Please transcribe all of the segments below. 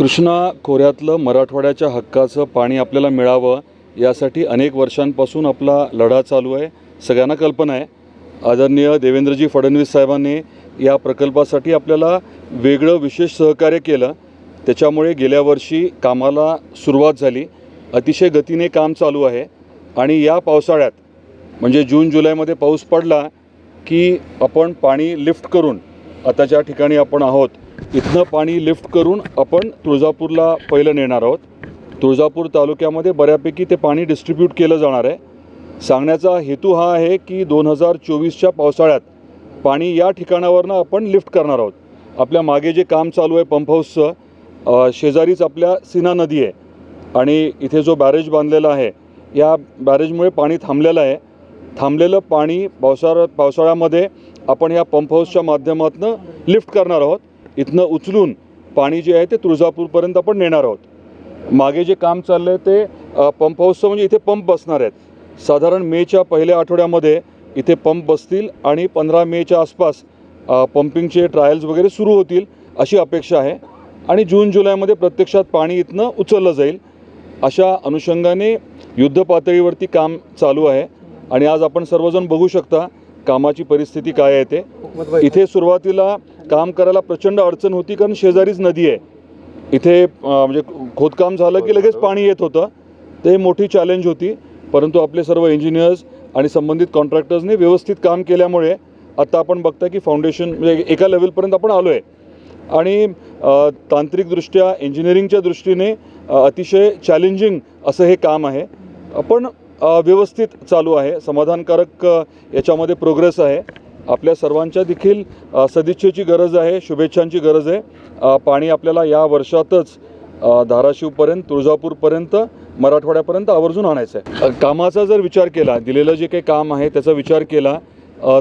कृष्णा खोऱ्यातलं मराठवाड्याच्या हक्काचं पाणी आपल्याला मिळावं यासाठी अनेक वर्षांपासून आपला लढा चालू आहे. सगळ्यांना कल्पना आहे. आदरणीय देवेंद्रजी फडणवीस साहेबांनी या प्रकल्पासाठी आपल्याला वेगळं विशेष सहकार्य केलं. त्याच्यामुळे गेल्या वर्षी कामाला सुरुवात झाली. अतिशय गतीने काम चालू आहे. आणि या पावसाळ्यात म्हणजे जून जुलैमध्ये पाऊस पडला की आपण पाणी लिफ्ट करून आता ज्या ठिकाणी आपण आहोत. इथनं पाणी लिफ्ट करून आपण तुळजापूरला पहिलं नेणार आहोत. तुळजापूर तालुक्यामध्ये बऱ्यापैकी ते पाणी डिस्ट्रीब्यूट केलं जाणार आहे. सांगण्याचा हेतू हा आहे की दोन हजार चोवीसच्या पावसाळ्यात पाणी या ठिकाणावरनं आपण लिफ्ट करणार आहोत. आपल्या मागे जे काम चालू आहे पंप हाऊसचं शेजारीच आपल्या सीना नदी आहे आणि इथे जो बॅरेज बांधलेला आहे या बॅरेजमुळे पाणी थांबलेलं आहे. थांबलेलं पाणी पावसाळ्यात पावसाळ्यामध्ये आपण या पंप हाऊसच्या माध्यमातून लिफ्ट करणार आहोत. इथनं उचलून पाणी जे आहे ते तुळजापूरपर्यंत आपण नेणार आहोत. मागे जे काम चाललं आहे ते पंप हाऊसचं म्हणजे इथे पंप बसणार आहेत. साधारण मेच्या पहिल्या आठवड्यामध्ये इथे पंप बसतील आणि पंधरा मेच्या आसपास पंपिंगचे ट्रायल्स वगैरे सुरू होतील अशी अपेक्षा आहे. आणि जून जुलैमध्ये प्रत्यक्षात पाणी इथनं उचललं जाईल. अशा अनुषंगाने युद्ध पातळीवरती काम चालू आहे. आणि आज आपण सर्वजण बघू शकता कामाची परिस्थिती काय आहे ते. इथे सुरुवातीला काम करायला प्रचंड अडचण होती कारण शेजारीच नदी आहे. इथे म्हणजे खोदकाम झालं की लगेच पाणी येत होतं. ते मोठी चॅलेंज होती परंतु आपले सर्व इंजिनियर्स आणि संबंधित कॉन्ट्रॅक्टर्सने व्यवस्थित काम केल्यामुळे आता आपण बघता की फाउंडेशन म्हणजे एका लेवलपर्यंत आपण आलो आहे आणि तांत्रिकदृष्ट्या इंजिनिअरिंगच्या दृष्टीने अतिशय चॅलेंजिंग असं हे काम आहे. पण व्यवस्थित चालू आहे. समाधानकारक याच्यामध्ये प्रोग्रेस आहे. आपल्या सर्वांच्या देखील सदिच्छेची गरज आहे शुभेच्छांची गरज आहे. पाणी आपल्याला या वर्षातच धाराशिवपर्यंत तुळजापूरपर्यंत मराठवाड्यापर्यंत आवर्जून आणायचं आहे. कामाचा जर विचार केला दिलेलं जे काही काम आहे त्याचा विचार केला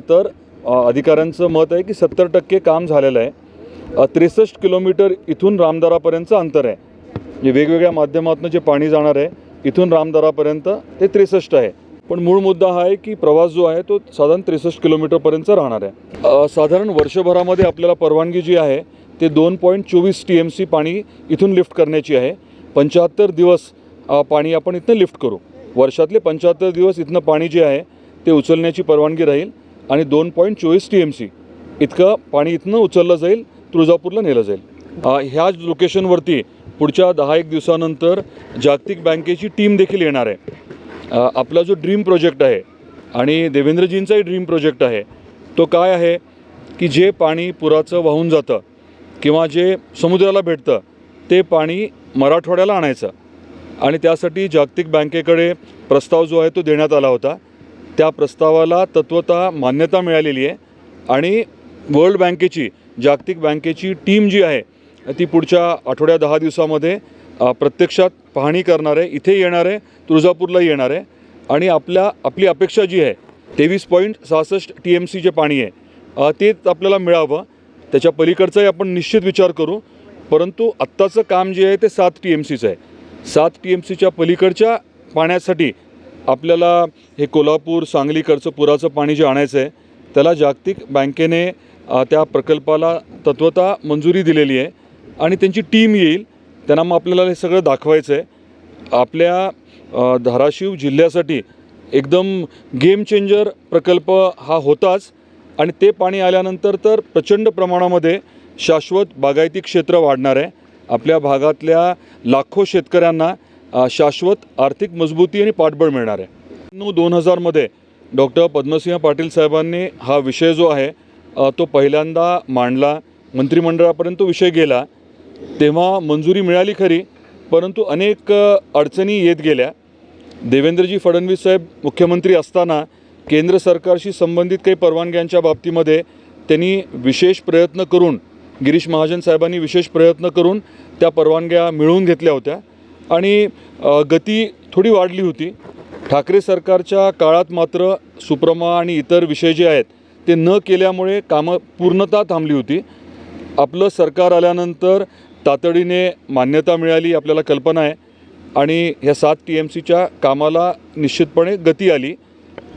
तर अधिकाऱ्यांचं मत आहे की सत्तर टक्के काम झालेलं आहे. त्रेसष्ट किलोमीटर इथून रामदारापर्यंतचं अंतर आहे. म्हणजे वेगवेगळ्या माध्यमातून जे पाणी जाणार आहे इथून रामदारापर्यंत ते त्रेसष्ट आहे. पण मूळ मुद्दा हा आहे की प्रवास जो आहे तो साधारण त्रेसष्ट किलोमीटरपर्यंत राहणार आहे. साधारण वर्षभरामध्ये आपल्याला परवानगी जी आहे ते दोन पॉईंट चोवीस टी एम सी पाणी इथून लिफ्ट करण्याची आहे. पंच्याहत्तर दिवस पाणी आपण इथनं लिफ्ट करू. वर्षातले पंच्याहत्तर दिवस इथनं पाणी जे आहे ते उचलण्याची परवानगी राहील आणि दोन पॉईंट चोवीस टी एम सी इतकं पाणी इथनं उचललं जाईल तुळजापूरला नेलं जाईल. ह्याच लोकेशनवरती पुढच्या दहा एक दिवसानंतर जागतिक बँकेची टीम देखील येणार आहे. आपला जो ड्रीम प्रोजेक्ट आहे आणि देवेंद्रजींचाही ड्रीम प्रोजेक्ट आहे तो काय आहे की जे पाणी पुराचं वाहून जातं किंवा जे समुद्राला भेटतं ते पाणी मराठवाड्याला आणायचं. आणि त्यासाठी जागतिक बँकेकडे प्रस्ताव जो आहे तो देण्यात आला होता. त्या प्रस्तावाला तत्वतः मान्यता मिळालेली आहे आणि वर्ल्ड बँकेची जागतिक बँकेची टीम जी आहे ती पुढच्या आठवड्या दहा दिवसामध्ये प्रत्यक्षात पाहणी करणारे इथे येणारे तुळजापूरला येणार आहे आणि आपल्या आपली अपेक्षा जी आहे तेवीस पॉईंट सहासष्ट टी एम सी जे पाणी आहे तेच आपल्याला मिळावं. त्याच्या पलीकडचाही आपण निश्चित विचार करू. परंतु आत्ताचं काम जे आहे ते सात टी एम सीचं आहे. सात टी एम सीच्या पलीकडच्या पाण्यासाठी आपल्याला हे कोल्हापूर सांगलीकडचं पुराचं पाणी जे आणायचं आहे त्याला जागतिक बँकेने त्या प्रकल्पाला तत्वता मंजुरी दिलेली आहे आणि त्यांची टीम येईल. त्यांना मग आपल्याला हे सगळं दाखवायचं आहे. आपल्या धाराशिव जिल्ह्यासाठी एकदम गेम चेंजर प्रकल्प हा होताच. आणि ते पाणी आल्यानंतर तर प्रचंड प्रमाणामध्ये शाश्वत बागायती क्षेत्र वाढणार आहे. आपल्या भागातल्या लाखो शेतकऱ्यांना शाश्वत आर्थिक मजबूती आणि पाठबळ मिळणार आहे. नऊ दोन हजारमध्ये डॉक्टर पद्मसिंह पाटील साहेबांनी हा विषय जो आहे तो पहिल्यांदा मांडला. मंत्रिमंडळापर्यंत तो विषय गेला. तेव्हा मंजुरी मिळाली खरी परंतु अनेक अडचणी येत गेल्या. देवेंद्रजी फडणवीस साहेब मुख्यमंत्री असताना केंद्र सरकारशी संबंधित काही परवानग्यांच्या बाबतीमध्ये त्यांनी विशेष प्रयत्न करून गिरीश महाजन साहेबांनी विशेष प्रयत्न करून त्या परवानग्या मिळवून घेतल्या होत्या. आणि गती थोडी वाढली होती. ठाकरे सरकारच्या काळात मात्र सुप्रमा आणि इतर विषय जे आहेत ते न केल्यामुळे कामं पूर्णतः थांबली होती. आपलं सरकार आल्यानंतर तातडीने मान्यता मिळाली आपल्याला कल्पना आहे. आणि ह्या सात टी एम सीच्या कामाला निश्चितपणे गती आली.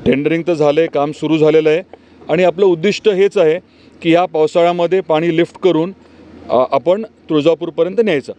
टेंडरिंग तर झालं आहे काम सुरू झालेलं आहे. आणि आपलं उद्दिष्ट हेच आहे की ह्या पावसाळ्यामध्ये पाणी लिफ्ट करून आपण तुळजापूरपर्यंत न्यायचं.